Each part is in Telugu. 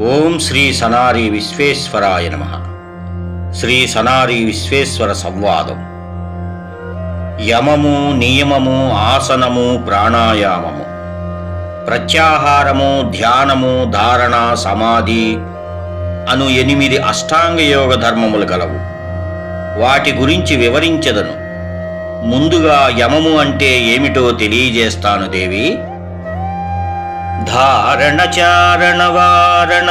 ఓం శ్రీ సనారి విశ్వేశ్వరాయ నమ. శ్రీ సనారి విశ్వేశ్వర సంవాదం. యమము నియమము ఆసనము ప్రాణాయామము. ప్రత్యాహారము ధ్యానము ధారణ సమాధి అను ఎనిమిది అష్టాంగ యోగ ధర్మములు గలవు. వాటి గురించి వివరించదను. ముందుగా యమము అంటే ఏమిటో తెలియజేస్తాను దేవి. ధారణ చారణ వారణ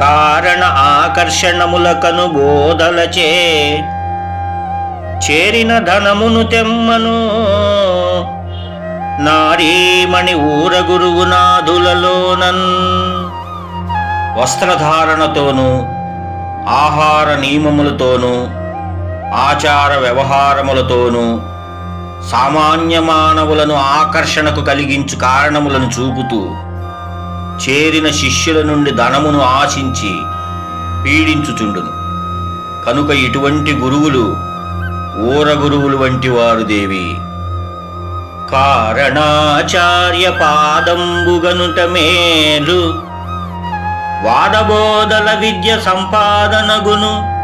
కారణ ఆకర్షణముల కనుబోధలచే చేరిన ధనమును తెమ్మను. నారీమణి ఊర గురువునాథులలోనన్ వస్త్రధారణతోనూ ఆహార నియమములతోనూ ఆచార వ్యవహారములతోనూ సామాన్య మానవులను ఆకర్షణకు కలిగించు కారణములను చూపుతూ చేరిన శిష్యుల నుండి ధనమును ఆశించి పీడించుచుండును. కనుక ఇటువంటి గురువులు ఊర గురువులు వంటి వారు దేవి. కారణాచార్య పాదంబుగనుట మేలు. వాదబోధల విద్య సంపాదనగును.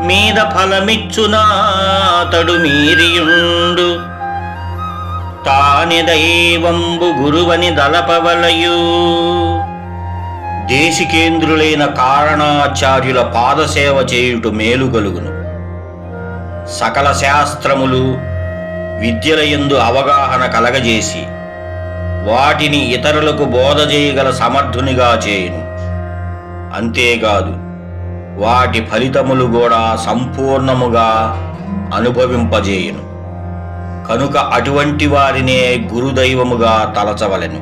మీద ఫలమిచ్చునాతడు మీరియుండు. తాని దైవంబు గురువని దలపవలయు. దేశికేంద్రులైన కారణాచార్యుల పాదసేవ చేయుట మేలు కలుగును సకల శాస్త్రములు విద్యలయందు అవగాహన కలగజేసి వాటిని ఇతరులకు బోధ చేయగల సమర్థునిగా చేయును. అంతేకాదు వాటి ఫలితములు కూడా సంపూర్ణముగా అనుభవింపజేయును. కనుక అటువంటి వారినే గురుదైవముగా తలచవలెను.